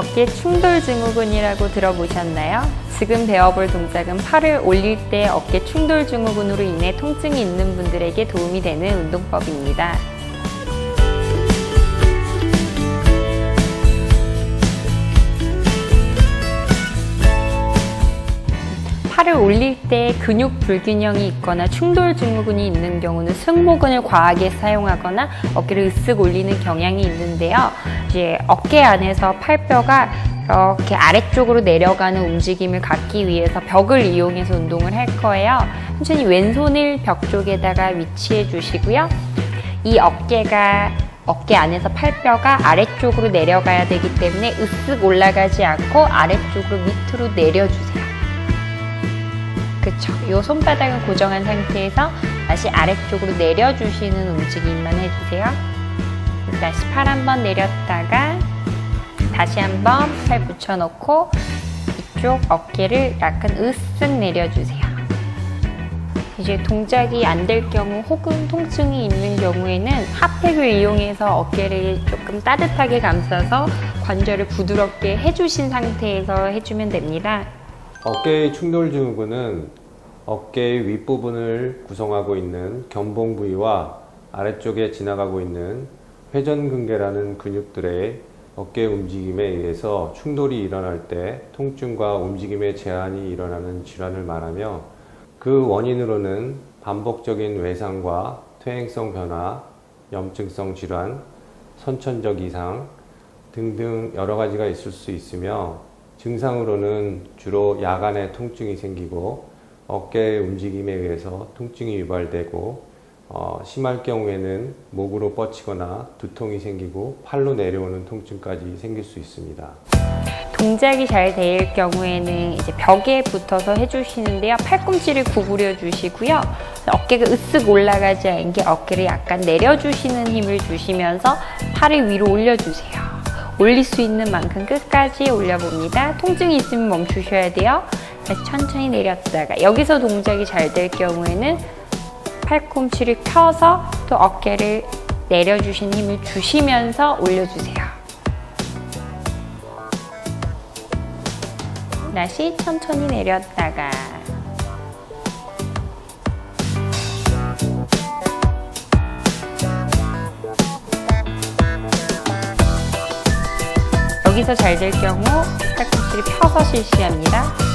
어깨 충돌 증후군이라고 들어보셨나요? 지금 배워볼 동작은 팔을 올릴 때 어깨 충돌 증후군으로 인해 통증이 있는 분들에게 도움이 되는 운동법입니다. 팔을 올릴 때 근육 불균형이 있거나 충돌 증후군이 있는 경우는 승모근을 과하게 사용하거나 어깨를 으쓱 올리는 경향이 있는데요. 이제 어깨 안에서 팔뼈가 이렇게 아래쪽으로 내려가는 움직임을 갖기 위해서 벽을 이용해서 운동을 할 거예요. 천천히 왼손을 벽 쪽에다가 위치해 주시고요. 이 어깨가 어깨 안에서 팔뼈가 아래쪽으로 내려가야 되기 때문에 으쓱 올라가지 않고 아래쪽으로 밑으로 내려주세요. 그쵸. 요 손바닥은 고정한 상태에서 다시 아래쪽으로 내려주시는 움직임만 해주세요. 다시 팔 한번 내렸다가 다시 한번 팔 붙여놓고 이쪽 어깨를 약간 으쓱 내려주세요. 이제 동작이 안 될 경우 혹은 통증이 있는 경우에는 핫팩을 이용해서 어깨를 조금 따뜻하게 감싸서 관절을 부드럽게 해주신 상태에서 해주면 됩니다. 어깨의 충돌 증후군은 어깨의 윗부분을 구성하고 있는 견봉 부위와 아래쪽에 지나가고 있는 회전근개라는 근육들의 어깨 움직임에 의해서 충돌이 일어날 때 통증과 움직임의 제한이 일어나는 질환을 말하며 그 원인으로는 반복적인 외상과 퇴행성 변화, 염증성 질환, 선천적 이상 등등 여러 가지가 있을 수 있으며 증상으로는 주로 야간에 통증이 생기고 어깨 움직임에 의해서 통증이 유발되고 어, 심할 경우에는 목으로 뻗치거나 두통이 생기고 팔로 내려오는 통증까지 생길 수 있습니다. 동작이 잘 될 경우에는 이제 벽에 붙어서 해주시는데요. 팔꿈치를 구부려 주시고요. 어깨가 으쓱 올라가지 않게 어깨를 약간 내려주시는 힘을 주시면서 팔을 위로 올려주세요. 올릴 수 있는 만큼 끝까지 올려봅니다. 통증이 있으면 멈추셔야 돼요. 다시 천천히 내렸다가 여기서 동작이 잘 될 경우에는 팔꿈치를 펴서 또 어깨를 내려주신 힘을 주시면서 올려주세요. 다시 천천히 내렸다가 여기서 잘 될 경우 팔꿈치를 펴서 실시합니다.